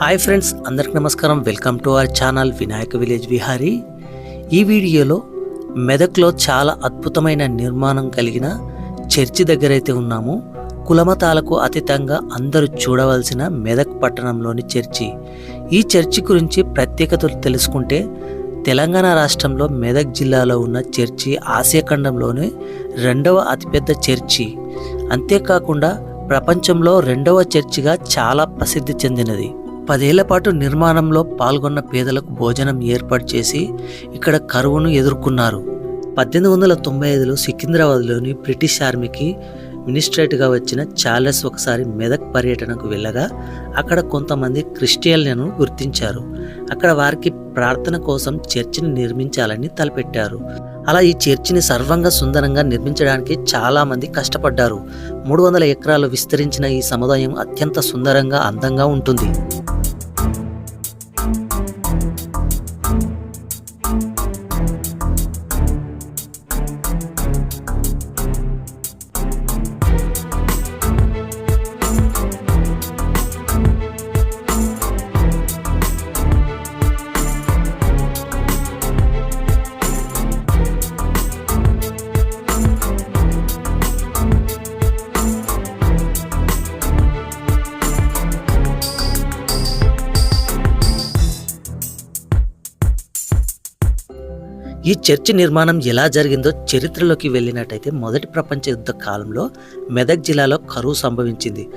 Hi friends అందరికి నమస్కారం. Welcome to our channel Vinayaka village Vihari. ఈ వీడియోలో మెదక్లో చాలా అద్భుతమైన నిర్మాణం కలిగిన చర్చి దగ్గర అయితే ఉన్నాము. కులమతాలకు అతీతంగా అందరూ చూడవలసిన మెదక్ పట్టణంలోని చర్చి. ఈ చర్చి గురించి ప్రత్యేకతలు తెలుసుకుంటే తెలంగాణ రాష్ట్రంలో మెదక్ జిల్లాలో ఉన్న చర్చి ఆసియా ఖండంలోనే రెండవ అతిపెద్ద చర్చి. అంతేకాకుండా ప్రపంచంలో రెండవ చర్చిగా చాలా ప్రసిద్ధి చెందినది. పదేళ్ళ పాటు నిర్మాణంలో పాల్గొన్న పేదలకు భోజనం ఏర్పాటు చేసి ఇక్కడ కరువును ఎదుర్కొన్నారు. పద్దెనిమిది వందల తొంభై ఐదులో సికింద్రాబాద్లోని బ్రిటిష్ ఆర్మీకి మినిస్ట్రేట్గా వచ్చిన చార్లెస్ ఒకసారి మెదక్ పర్యటనకు వెళ్ళగా అక్కడ కొంతమంది క్రిస్టియన్లను గుర్తించారు. అక్కడ వారికి ప్రార్థన కోసం చర్చిని నిర్మించాలని తలపెట్టారు. అలా ఈ చర్చిని సర్వంగా సుందరంగా నిర్మించడానికి చాలామంది కష్టపడ్డారు. మూడు వందల ఎకరాలు విస్తరించిన ఈ సముదాయం అత్యంత సుందరంగా అందంగా ఉంటుంది. ఈ చర్చి నిర్మాణం ఎలా జరిగిందో చరిత్రలోకి వెళ్ళినట్టయితే మొదటి ప్రపంచ యుద్ధ కాలంలో మెదక్ జిల్లాలో కరువు సంభవించింది.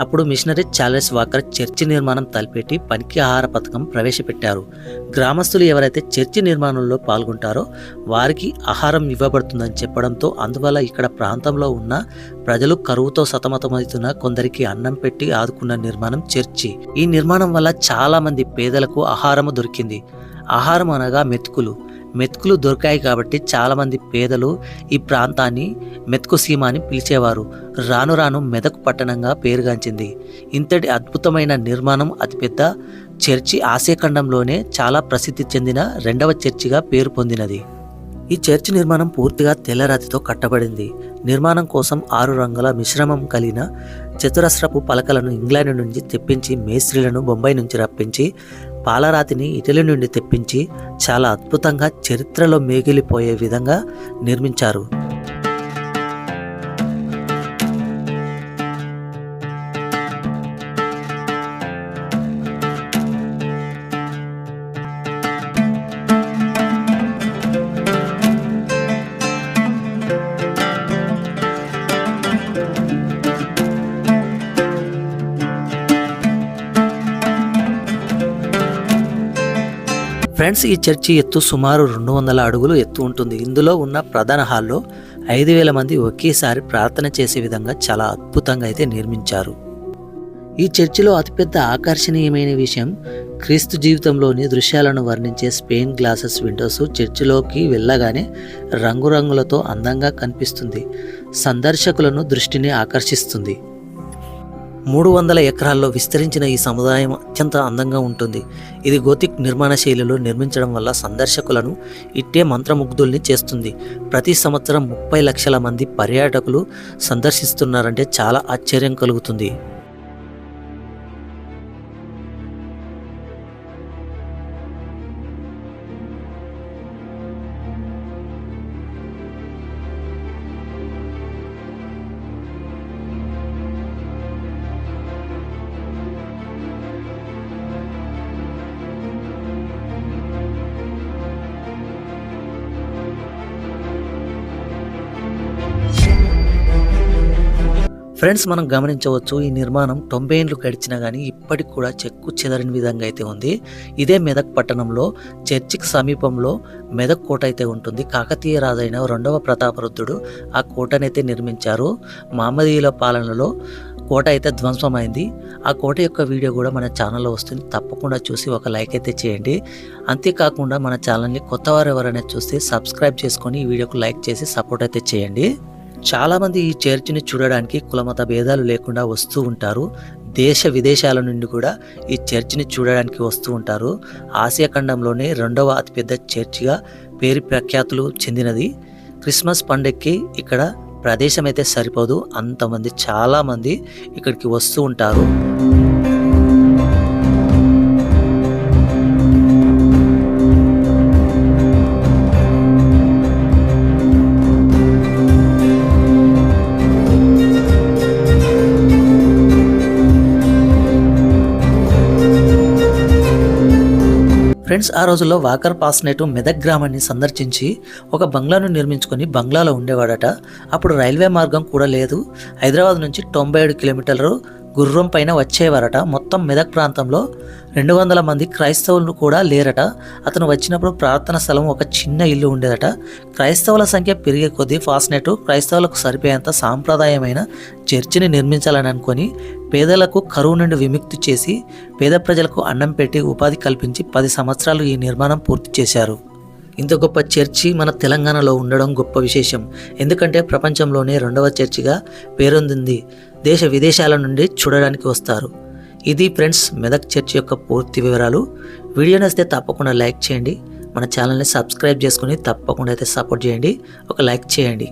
అప్పుడు మిషనరీ చార్లెస్ వాకర్ చర్చి నిర్మాణం తలపెట్టి పనికి ఆహార పథకం ప్రవేశపెట్టారు. గ్రామస్తులు ఎవరైతే చర్చి నిర్మాణంలో పాల్గొంటారో వారికి ఆహారం ఇవ్వబడుతుందని చెప్పడంతో అందువల్ల ఇక్కడ ప్రాంతంలో ఉన్న ప్రజలు కరువుతో సతమతమవుతున్న కొందరికి అన్నం పెట్టి ఆదుకున్న నిర్మాణం చర్చి. ఈ నిర్మాణం వల్ల చాలామంది పేదలకు ఆహారము దొరికింది. ఆహారం అనగా మెతుకులు. మెతుకులు దొరికాయి కాబట్టి చాలామంది పేదలు ఈ ప్రాంతాన్ని మెతుకు సీమ అని పిలిచేవారు. రాను రాను మెదక్ పట్టణంగా పేరుగాంచింది. ఇంతటి అద్భుతమైన నిర్మాణం అతిపెద్ద చర్చి ఆసియా ఖండంలోనే చాలా ప్రసిద్ధి చెందిన రెండవ చర్చిగా పేరు పొందినది. ఈ చర్చి నిర్మాణం పూర్తిగా తెల్లరాతితో కట్టబడింది. నిర్మాణం కోసం ఆరు రంగుల మిశ్రమం కలిగిన చతురస్రపు పలకలను ఇంగ్లాండ్ నుంచి తెప్పించి మేస్త్రీలను బొంబాయి నుంచి రప్పించి పాలరాతిని ఇటలీ నుండి తెప్పించి చాలా అద్భుతంగా చరిత్రలో మేగిలిపోయే విధంగా నిర్మించారు. ఫ్రెండ్స్ ఈ చర్చి ఎత్తు సుమారు రెండు వందల అడుగులు ఎత్తు ఉంటుంది. ఇందులో ఉన్న ప్రధాన హాల్లో ఐదు వేల మంది ఒకేసారి ప్రార్థన చేసే విధంగా చాలా అద్భుతంగా అయితే నిర్మించారు. ఈ చర్చిలో అతిపెద్ద ఆకర్షణీయమైన విషయం క్రీస్తు జీవితంలోని దృశ్యాలను వర్ణించే స్పెయిన్ గ్లాసెస్ విండోస్ చర్చిలోకి వెళ్ళగానే రంగురంగులతో అందంగా కనిపిస్తుంది. సందర్శకులను దృష్టిని ఆకర్షిస్తుంది. మూడు వందల ఎకరాల్లో విస్తరించిన ఈ సముదాయం అత్యంత అందంగా ఉంటుంది. ఇది గోతిక్ నిర్మాణ శైలిలో నిర్మించడం వల్ల సందర్శకులను ఇట్టే మంత్రముగ్ధుల్ని చేస్తుంది. ప్రతి సంవత్సరం ముప్పై లక్షల మంది పర్యాటకులు సందర్శిస్తున్నారంటే చాలా ఆశ్చర్యం కలుగుతుంది. ఫ్రెండ్స్ మనం గమనించవచ్చు ఈ నిర్మాణం తొంభై ఏళ్ళు గడిచినా కానీ ఇప్పటికి కూడా చెక్కు చెదరని విధంగా అయితే ఉంది. ఇదే మెదక్ పట్టణంలో చర్చికి సమీపంలో మెదక్ కోట అయితే ఉంటుంది. కాకతీయ రాజైన రెండవ ప్రతాపరుద్రుడు ఆ కోటనైతే నిర్మించారు. మామదీయుల పాలనలో కోట అయితే ధ్వంసమైంది. ఆ కోట యొక్క వీడియో కూడా మన ఛానల్లో వస్తుంది. తప్పకుండా చూసి ఒక లైక్ అయితే చేయండి. అంతేకాకుండా మన ఛానల్ని కొత్తవారు ఎవరైనా చూస్తే సబ్స్క్రైబ్ చేసుకొని ఈ వీడియోకు లైక్ చేసి సపోర్ట్ అయితే చేయండి. చాలామంది ఈ చర్చిని చూడడానికి కులమత భేదాలు లేకుండా వస్తూ ఉంటారు. దేశ విదేశాల నుండి కూడా ఈ చర్చిని చూడడానికి వస్తూ ఉంటారు. ఆసియా ఖండంలోనే రెండవ అతిపెద్ద చర్చిగా పేరు ప్రఖ్యాతులు చెందినది. క్రిస్మస్ పండగకి ఇక్కడ ప్రదేశం అయితే సరిపోదు. అంతమంది చాలామంది ఇక్కడికి వస్తూ ఉంటారు. ఫ్రెండ్స్ ఆ రోజుల్లో వాకర్ పాస్నేటు మెదక్ గ్రామాన్ని సందర్శించి ఒక బంగ్లాను నిర్మించుకొని బంగ్లాలో ఉండేవాడట. అప్పుడు రైల్వే మార్గం కూడా లేదు. హైదరాబాద్ నుంచి తొంభై ఏడు కిలోమీటర్లు గుర్రం పైన వచ్చేవారట. మొత్తం మెదక్ ప్రాంతంలో రెండు వందల మంది క్రైస్తవులు కూడా లేరట. అతను వచ్చినప్పుడు ప్రార్థన స్థలం ఒక చిన్న ఇల్లు ఉండేదట. క్రైస్తవుల సంఖ్య పెరిగే కొద్దీ ఫాస్నెట్ క్రైస్తవులకు సరిపోయేంత సాంప్రదాయమైన చర్చిని నిర్మించాలని అనుకొని పేదలకు కరువు నుండి విముక్తి చేసి పేద ప్రజలకు అన్నం పెట్టి ఉపాధి కల్పించి పది సంవత్సరాలు ఈ నిర్మాణం పూర్తి చేశారు. ఇంత గొప్ప చర్చి మన తెలంగాణలో ఉండడం గొప్ప విశేషం. ఎందుకంటే ప్రపంచంలోనే రెండవ చర్చిగా పేరొందింది. దేశ విదేశాల నుండి చూడడానికి వస్తారు. ఇది ఫ్రెండ్స్ మెదక్ చర్చ్ యొక్క పూర్తి వివరాలు. వీడియో నచ్చితే తప్పకుండా లైక్ చేయండి. మన ఛానల్ని సబ్స్క్రైబ్ చేసుకుని తప్పకుండా అయితే సపోర్ట్ చేయండి. ఒక లైక్ చేయండి.